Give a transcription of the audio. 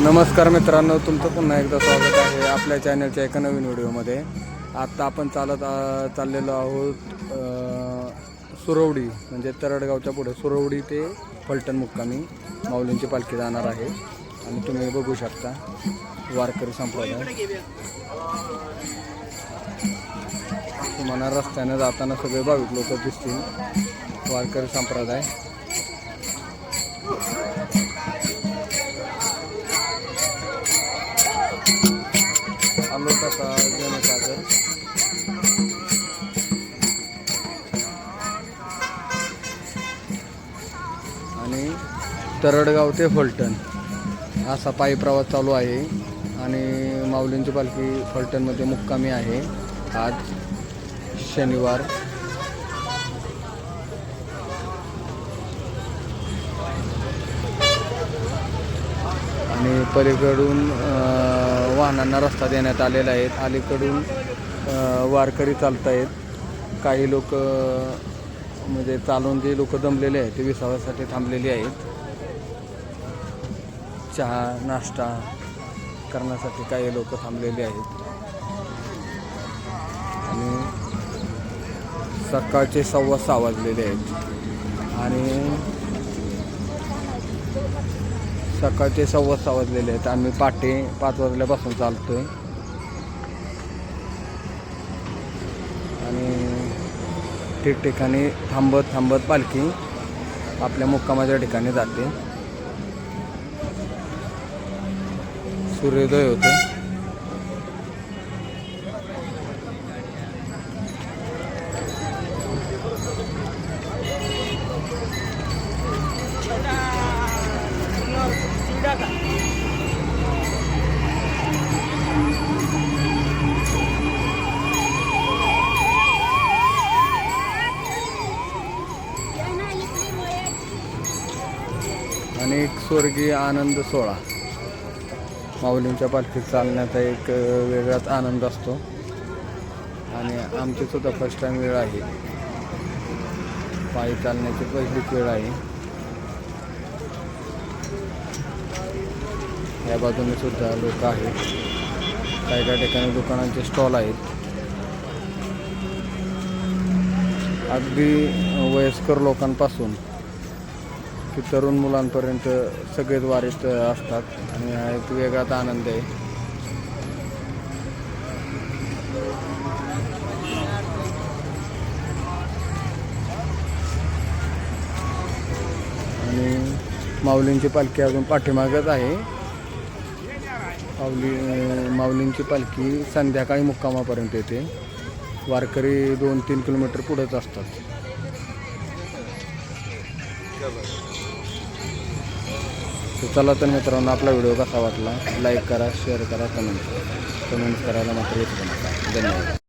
नमस्कार मित्रांनो तुमचं पुन्हा एकदा स्वागत आहे आपल्या चॅनलच्या एका नवीन व्हिडिओमध्ये. आत्ता आपण चालत आ- चाललेलो आहोत सुरवडी म्हणजे तरडगावच्या पुढे. सुरवडी ते फलटण मुक्कामी माऊलींची पालखी जाणार आहे. आणि तुम्ही बघू शकता वारकरी संप्रदाय. तुम्हाला रस्त्याने जाताना सगळे भाविक लोक दिसतील वारकरी संप्रदाय. तसा जनसागर आणि तरडगाव ते फलटण असा पायी प्रवास चालू आहे. आणि माऊलींची पालखी फलटणमध्ये मुक्कामी आहे. आज शनिवार. आणि पलीकडून वाहनांना रस्ता देण्यात आलेला आहे. अलीकडून वारकरी चालत आहेत काही लोक म्हणजे चालून जे लोक दमलेले आहेत ते विसाव्यासाठी थांबलेली आहेत. चहा नाश्ता करण्यासाठी काही लोक थांबलेले आहेत. आणि सकाळचे सव्वा सहा वाजलेले आहेत. आणि सकाळचे सव्वा सहा वाजलेले आहेत. आम्ही पहाटे पाच वाजल्यापासून चालतो आहे आणि ठिकठिकाणी थांबत थांबत पालखी आपल्या मुक्कामाच्या ठिकाणी जाते. सूर्योदय होते आणि एक स्वर्गीय आनंद सोहळा. माऊलींच्या पालखीत चालण्याचा एक वेगळाच आनंद असतो. आणि आमची सुद्धा फर्स्ट टाईम वेळ आहे. पायी चालण्याची पहिलीच वेळ आहे. या बाजूने सुद्धा लोक आहेत. काही काही ठिकाणी दुकानांचे स्टॉल आहेत. अगदी वयस्कर लोकांपासून की तरुण मुलांपर्यंत सगळेच वारीत असतात आणि हा एक वेगळाच आनंद आहे. आणि माऊलींची पालखी अजून पाठीमागच आहे. माऊली माऊलींची पालखी संध्याकाळी मुक्कामापर्यंत येते. वारकरी दोन तीन किलोमीटर पुढेच असतात. तर चला तर मित्रांनो आपला व्हिडिओ कसा वाटला? लाईक करा शेअर करा कमेंट करा कमेंट करायला मात्र येतो नका धन्यवाद.